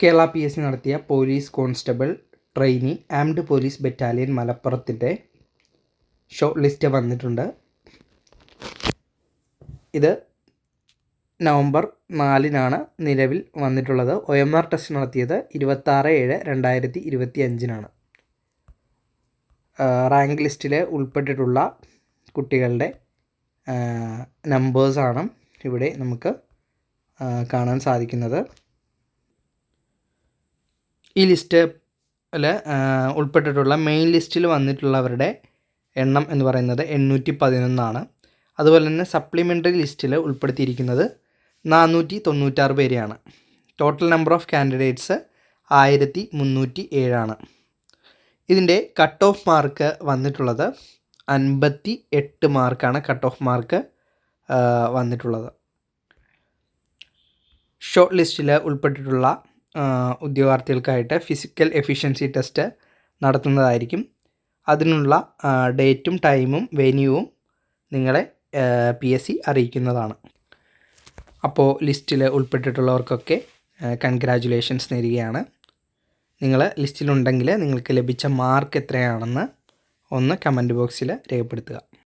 Kerala P S C നടത്തിയ police constable trainee armed police battalion മലപ്പുറത്തിന്റെ short list വന്നിട്ടുണ്ട്. ഇത് നവംബർ നാലിനാണ് നിലവിൽ വന്നിട്ടുള്ളത്. ഒ എം ആർ ടെസ്റ്റ് നടത്തിയത് ഇരുപത്താറ് ഏഴ് രണ്ടായിരത്തി ഇരുപത്തി അഞ്ചിനാണ് റാങ്ക് ലിസ്റ്റിൽ ഉൾപ്പെട്ടിട്ടുള്ള കുട്ടികളുടെ നമ്പേഴ്സാണ് ഇവിടെ നമുക്ക് കാണാൻ സാധിക്കുന്നത്. ഈ ലിസ്റ്റ് ഉൾപ്പെട്ടിട്ടുള്ള മെയിൻ ലിസ്റ്റിൽ വന്നിട്ടുള്ളവരുടെ എണ്ണം എന്ന് പറയുന്നത് എണ്ണൂറ്റി പതിനൊന്നാണ് അതുപോലെ തന്നെ സപ്ലിമെന്ററി ലിസ്റ്റിൽ ഉൾപ്പെടുത്തിയിരിക്കുന്നത് നാനൂറ്റി തൊണ്ണൂറ്റാറ് പേരെയാണ്. ടോട്ടൽ നമ്പർ ഓഫ് കാൻഡിഡേറ്റ്സ് ആയിരത്തി മുന്നൂറ്റി ഏഴാണ് ഇതിന്റെ കട്ട് ഓഫ് മാർക്ക് വന്നിട്ടുള്ളത് അൻപത്തി എട്ട് മാർക്കാണ് കട്ട് ഓഫ് മാർക്ക് വന്നിട്ടുള്ളത്. ഷോർട്ട് ലിസ്റ്റിൽ ഉൾപ്പെട്ടിട്ടുള്ള ഉദ്യോഗാർത്ഥികൾക്കായിട്ട് ഫിസിക്കൽ എഫിഷ്യൻസി ടെസ്റ്റ് നടത്തുന്നതായിരിക്കും. അതിനുള്ള ഡേറ്റും ടൈമും വെന്യൂവും നിങ്ങളെ പി എസ് സി അറിയിക്കുന്നതാണ്. അപ്പോൾ ലിസ്റ്റിൽ ഉൾപ്പെട്ടിട്ടുള്ളവർക്കൊക്കെ കൺഗ്രാജുലേഷൻസ് നേരുകയാണ്. നിങ്ങൾ ലിസ്റ്റിലുണ്ടെങ്കിൽ നിങ്ങൾക്ക് ലഭിച്ച മാർക്ക് എത്രയാണെന്ന് ഒന്ന് കമന്റ് ബോക്സിൽ രേഖപ്പെടുത്തുക.